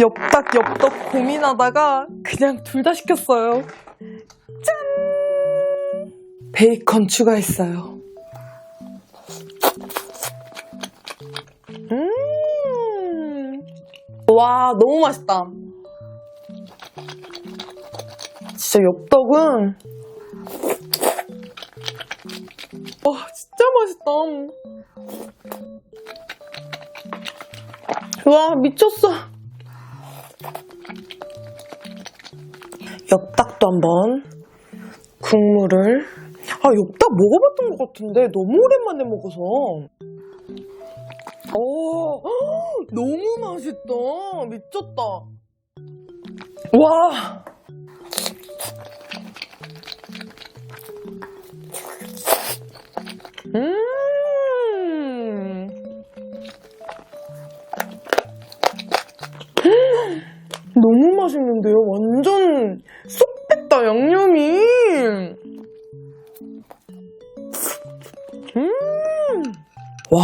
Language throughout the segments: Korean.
엽떡 엽떡 고민하다가 그냥 둘 다 시켰어요. 짠! 베이컨 추가했어요. 음. 와, 너무 맛있다. 진짜 엽떡은 와, 진짜 맛있다. 와, 미쳤어. 엽떡도 한번 국물을. 아 엽떡 먹어봤던 것 같은데. 너무 오랜만에 먹어서. 오 헉, 너무 맛있다. 미쳤다. 와. 음. 너무 맛있는데요? 완전 양념이. 음. 와,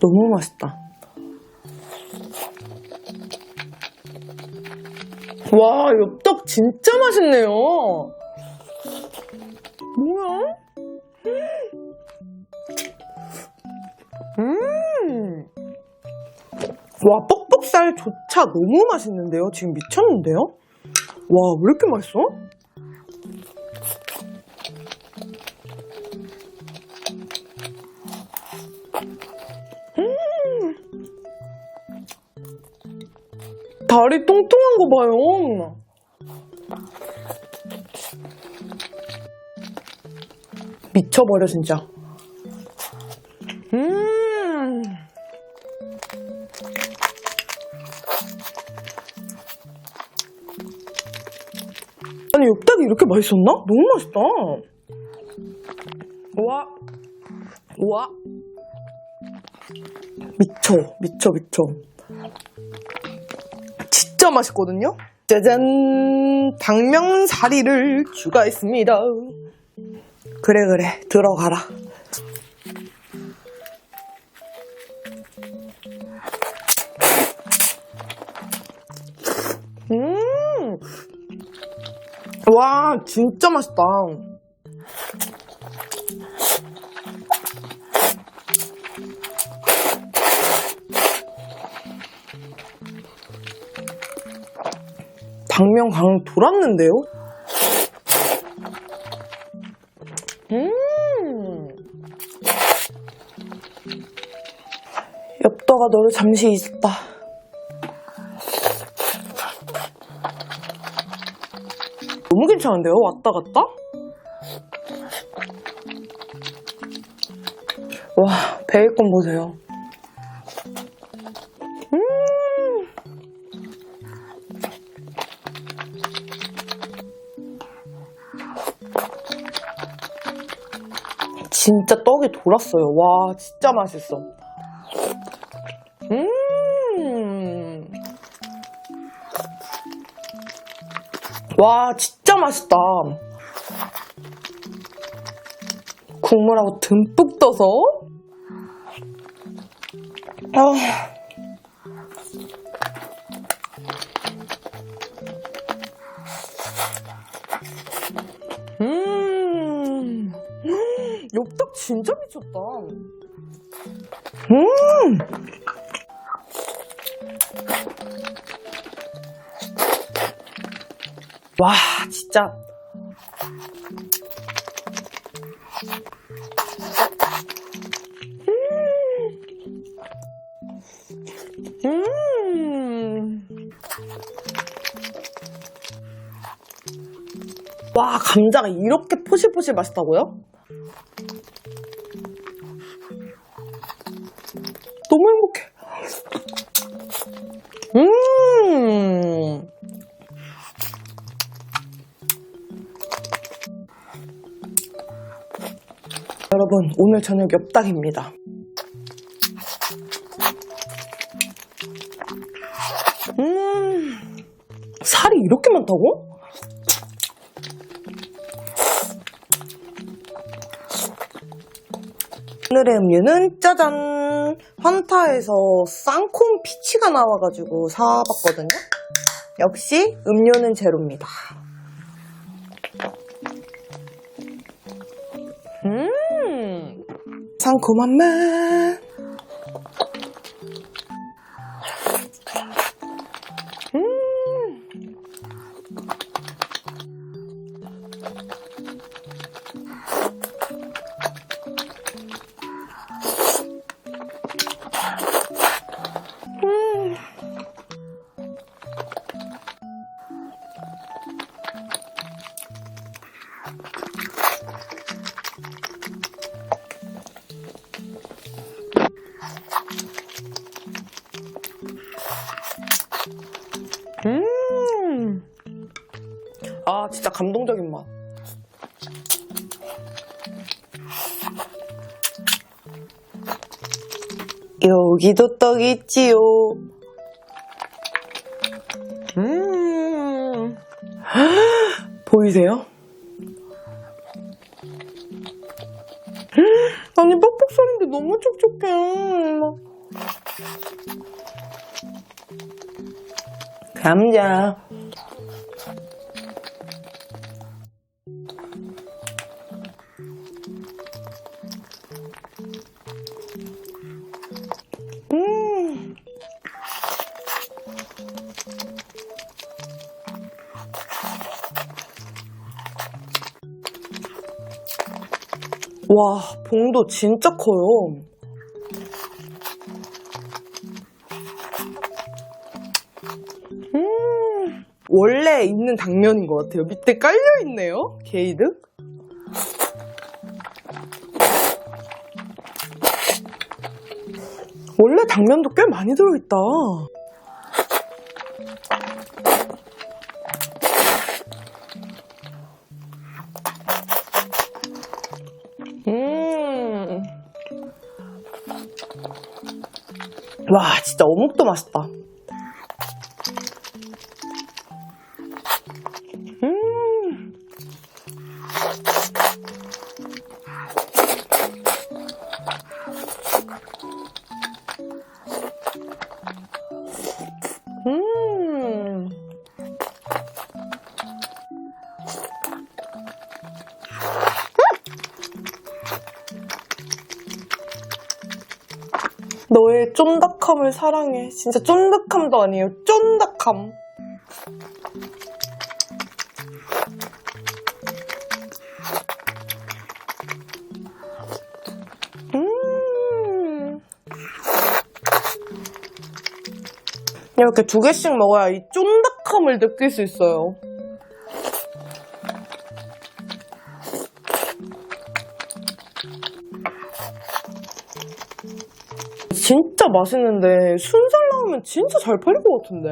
너무 맛있다. 와, 엽떡 진짜 맛있네요. 뭐야? 음. 와, 뻑뻑살조차 너무 맛있는데요? 지금 미쳤는데요? 와, 왜 이렇게 맛있어? 다리 뚱뚱한 거 봐요. 미쳐버려, 진짜. 음. 아니 엽떡이 이렇게 맛있었나? 너무 맛있다. 와, 와, 미쳐, 미쳐, 미쳐. 진짜 맛있거든요. 짜잔, 당면사리를 추가했습니다. 그래 그래 들어가라. 음. 와, 진짜 맛있다. 당면 강 돌았는데요? 음. 엽떡아, 너를 잠시 잊었다. 너무 괜찮은데요? 왔다 갔다? 와, 베이컨 보세요. 진짜 떡이 돌았어요. 와, 진짜 맛있어. 음. 와, 진짜 맛있다. 국물하고 듬뿍 떠서. 아. 미쳤다. 음. 와, 진짜. 음. 와, 감자가 이렇게 포실포실 맛있다고요? 여러분, 오늘 저녁 엽떡입니다. 음, 살이 이렇게 많다고? 오늘의 음료는 짜잔! 판타에서 쌍콤 피치가 나와가지고 사봤거든요. 역시 음료는 제로입니다. 상콤한 맛. 진짜 감동적인 맛. 여기도 떡 있지요. 음. 보이세요? 아니, 뻑뻑 소리인데 너무 촉촉해. 감자. 와, 봉도 진짜 커요. 음, 원래 있는 당면인 것 같아요. 밑에 깔려있네요. 게이득. 원래 당면도 꽤 많이 들어있다. 와, 진짜 어묵도 맛있다. 음. 음. 너의 쫀득함을 사랑해. 진짜 쫀득함도 아니에요. 쫀득함. 음. 이렇게 두 개씩 먹어야 이 쫀득함을 느낄 수 있어요. 진짜 맛있는데 순살 나오면 진짜 잘 팔릴 것 같은데?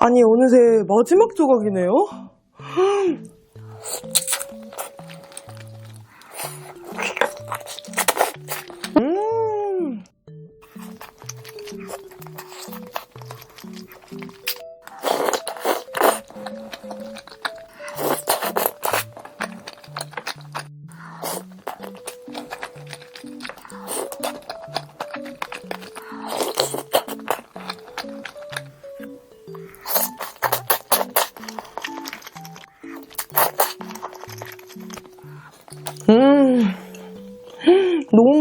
아니, 어느새 마지막 조각이네요? 음. 음.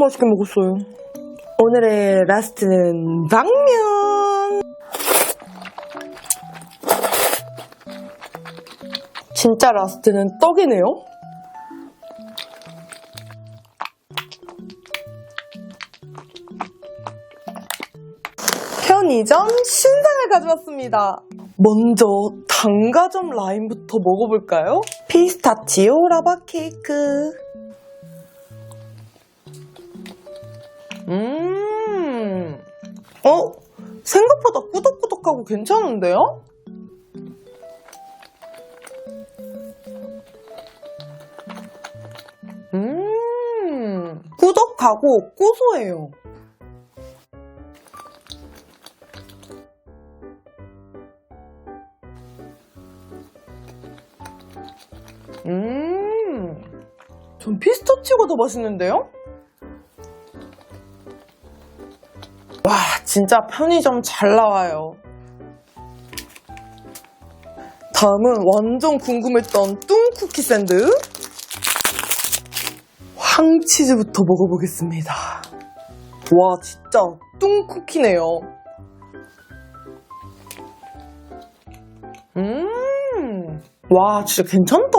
맛있게 먹었어요. 오늘의 라스트는 당면! 진짜 라스트는 떡이네요? 편의점 신상을 가져왔습니다. 먼저 단가점 라인부터 먹어볼까요? 피스타치오 라바 케이크. 꾸덕꾸덕하고 괜찮은데요? 음, 꾸덕하고 고소해요. 음, 전 피스타치오가 더 맛있는데요? 와, 진짜 편의점 잘 나와요. 다음은 완전 궁금했던 뚱쿠키 샌드. 황치즈부터 먹어보겠습니다. 와, 진짜 뚱쿠키네요. 음, 와, 진짜 괜찮다.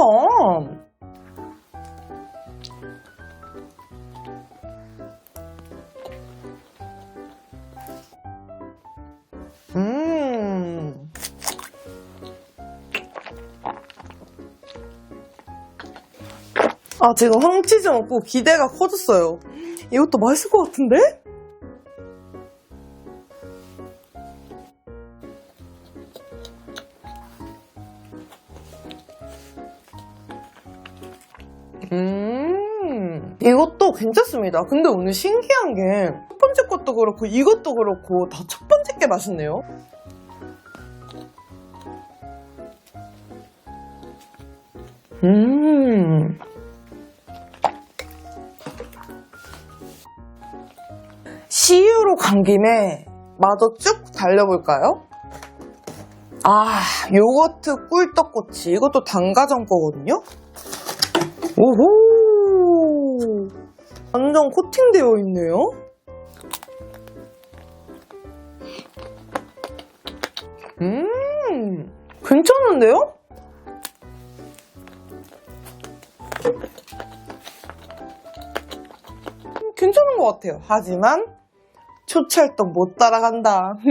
아, 지금 황치즈 먹고 기대가 커졌어요. 이것도 맛있을 것 같은데? 음, 이것도 괜찮습니다. 근데 오늘 신기한 게 첫 번째 것도 그렇고 이것도 그렇고 다 첫 번째 게 맛있네요. 음. CU로 간 김에 마저 쭉 달려볼까요? 아, 요거트 꿀떡꼬치. 이것도 단가정 거거든요? 오호! 완전 코팅되어 있네요? 음, 괜찮은데요? 음, 괜찮은 것 같아요. 하지만 초찰떡 못 따라간다.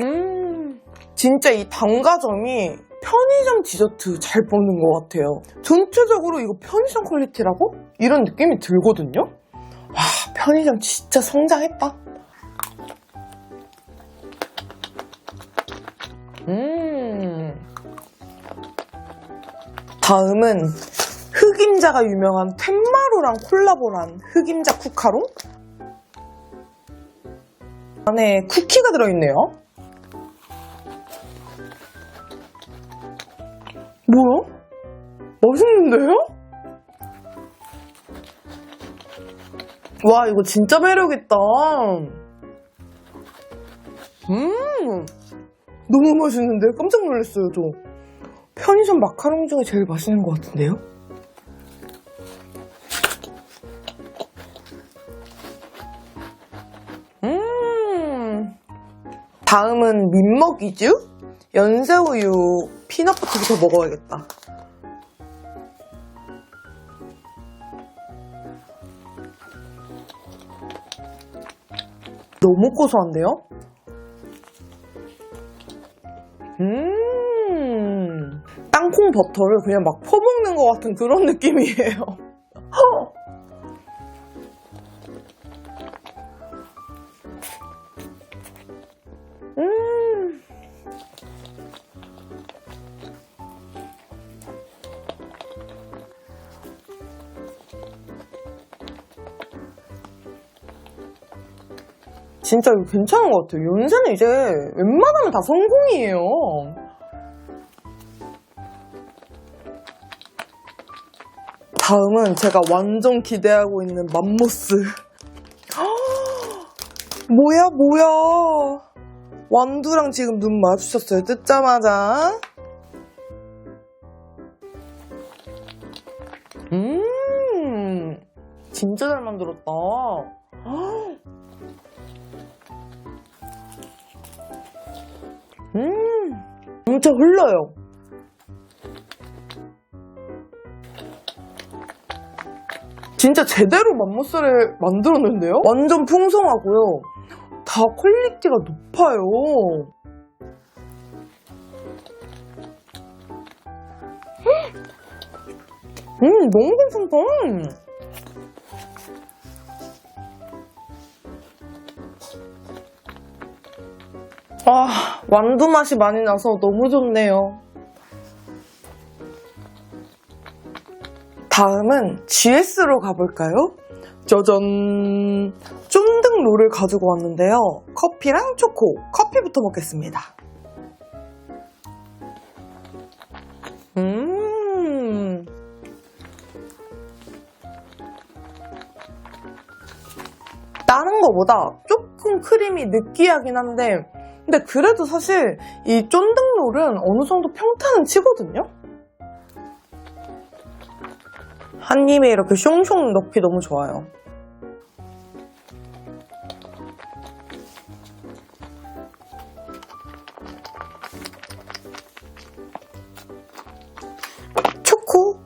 음, 진짜 이 단가점이 편의점 디저트 잘 뽑는 것 같아요. 전체적으로 이거 편의점 퀄리티라고? 이런 느낌이 들거든요? 와, 편의점 진짜 성장했다. 음. 다음은 흑임자가 유명한 텐마루랑 콜라보한 흑임자 쿠카롱? 안에 쿠키가 들어있네요. 뭐야? 맛있는데요? 와, 이거 진짜 매력있다. 음, 너무 맛있는데? 깜짝 놀랐어요, 저. 편의점 마카롱 중에 제일 맛있는 것 같은데요? 음, 다음은 민먹이주? 연새우유 피넛버터부터 먹어야겠다. 너무 고소한데요? 버터를 그냥 막 퍼먹는 것 같은 그런 느낌이에요. 음. 진짜 괜찮은 것 같아요. 연세는 이제 웬만하면 다 성공이에요. 다음은 제가 완전 기대하고 있는 맘모스. 뭐야, 뭐야. 완두랑 지금 눈 마주쳤어요. 뜯자마자. 음, 진짜 잘 만들었다. 음, 진짜 흘러요. 진짜 제대로 맘모스를 만들었는데요? 완전 풍성하고요. 다 퀄리티가 높아요. 음, 너무 괜찮다. 아, 완두 맛이 많이 나서 너무 좋네요. 다음은 GS로 가볼까요? 짜잔! 쫀득 롤을 가지고 왔는데요. 커피랑 초코, 커피부터 먹겠습니다. 음. 다른 거보다 조금 크림이 느끼하긴 한데, 근데 그래도 사실 이 쫀득롤은 어느 정도 평타는 치거든요? 한 입에 이렇게 숑숑 넣기 너무 좋아요. 초코.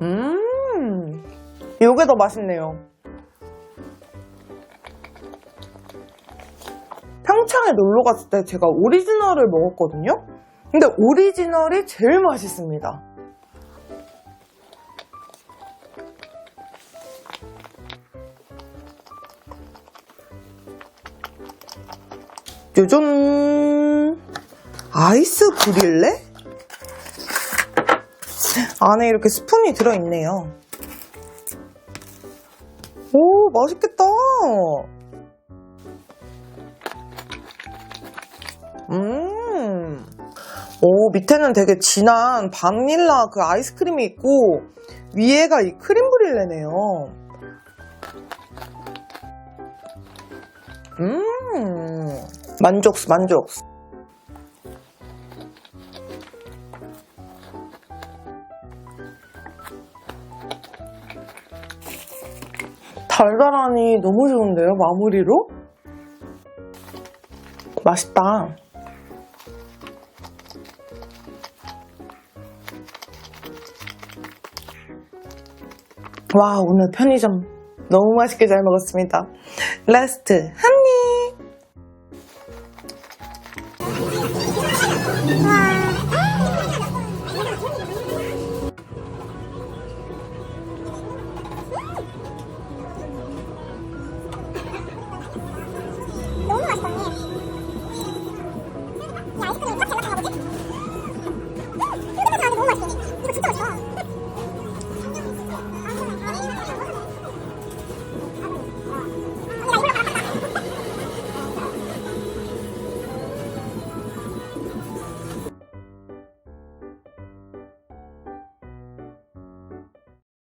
음, 요게 더 맛있네요. 평창에 놀러 갔을 때 제가 오리지널을 먹었거든요? 근데 오리지널이 제일 맛있습니다. 요즘 아이스 브릴레? 안에 이렇게 스푼이 들어있네요. 오, 맛있겠다. 음. 오, 밑에는 되게 진한 바닐라 그 아이스크림이 있고, 위에가 이 크림 브릴레네요. 음. 만족스, 만족스. 달달하니 너무 좋은데요, 마무리로? 맛있다. 와, 오늘 편의점 너무 맛있게 잘 먹었습니다. 라스트 한